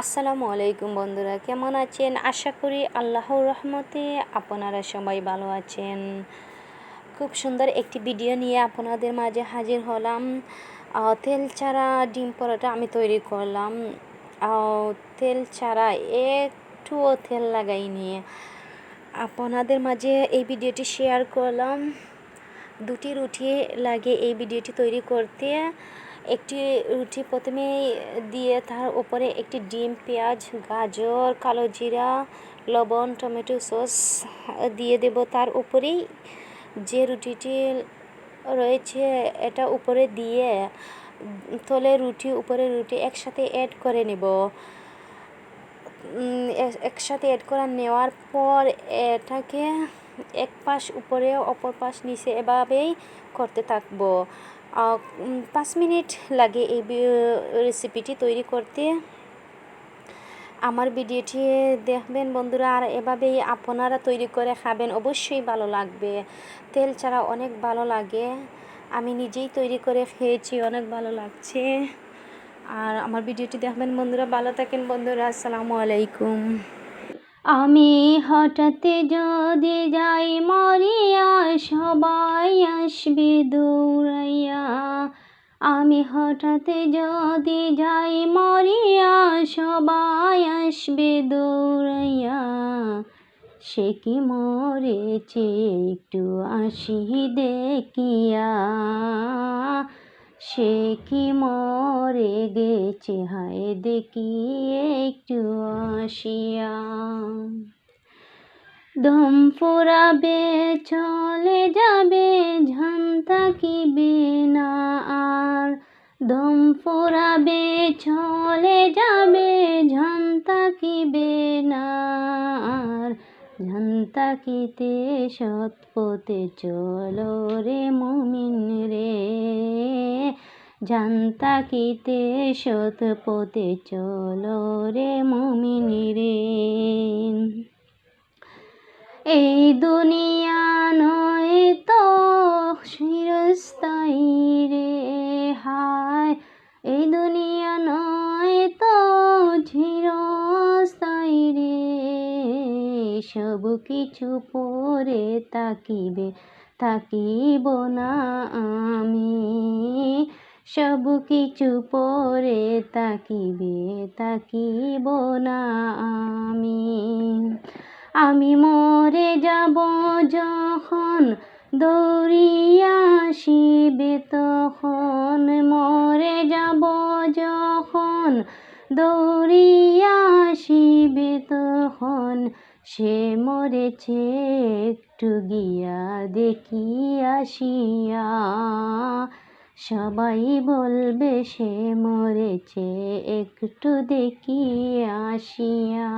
আসসালামু আলাইকুম বন্ধুরা, কেমন আছেন? আশা করি আল্লাহর রহমতে আপনারা সবাই ভালো আছেন। খুব সুন্দর একটি ভিডিও নিয়ে আপনাদের মাঝে হাজির হলাম। তেল ছাড়া ডিম পরোটা আমি তৈরি করলাম। তেল ছাড়া একটুও তেল লাগাই নিয়ে আপনাদের মাঝে এই ভিডিওটি শেয়ার করলাম। দুটি রুটি লাগে এই ভিডিওটি তৈরি করতে। একটি রুটি প্রথমে দিয়ে তার উপরে একটি ডিম, পেঁয়াজ, গাজর, কালো জিরা, লবণ, টমেটো সস দিয়ে দেব। তার উপরেই যে রুটিটি রয়েছে এটা উপরে দিয়ে তলে রুটি উপরে রুটি একসাথে অ্যাড করে নেব। একসাথে অ্যাড করা নেওয়ার পর এটাকে এক পাশ উপরে, অপর পাশ নিচে এভাবেই করতে থাকব। পাঁচ মিনিট লাগে এই রেসিপিটি তৈরি করতে। আমার ভিডিওটি দেখবেন বন্ধুরা, আর এভাবেই আপনারা তৈরি করে খাবেন, অবশ্যই ভালো লাগবে। তেল ছাড়া অনেক ভালো লাগে। আমি নিজেই তৈরি করে খেয়েছি, অনেক ভালো লাগছে। আর আমার ভিডিওটি দেখবেন বন্ধুরা, ভালো থাকেন বন্ধুরা, আসসালামু আলাইকুম। আমি হঠাৎ যদি যাই মরিয়া আসবে দৌড়াইয়া আমি হঠাৎ যদি যাই, মরিয়া সবাই আসবে দৌড়াইয়া সে কি মরেছে একটু আসি দেখিয়া। সে কি মরে গেছে, হায় দেখি একটু আসিয়া। দম ফুরাবে চলে যাবে ঝান্তা কিবে না আর। দম ফুরাবে চলে যাবে ঝান্তা কিবে না আর। ঝান্তা কিতে সৎপথে চলো রে মুমিন রে। জানতা কিতে সৎ পথে চলো রে মুমিন রে। চিরস্থায়ী রে, হায়, এই দুনিয়া নয় তো চিরস্থায়ী রে। সব কিছু পরে তাকিবে, থাকিব না আমি। সব কিছু পরে তাকিবে তাকিব না আমি। আমি মরে যাব যখন দৌড়িয়া আসিবে তখন, মরে যাব যখন। দৌড়িয়া আসিবে তখন, সে মরেছে একটু গিয়া দেখি আসিয়া। সবাই বলবে, সে মরেছে একটু দেখি আসিয়া।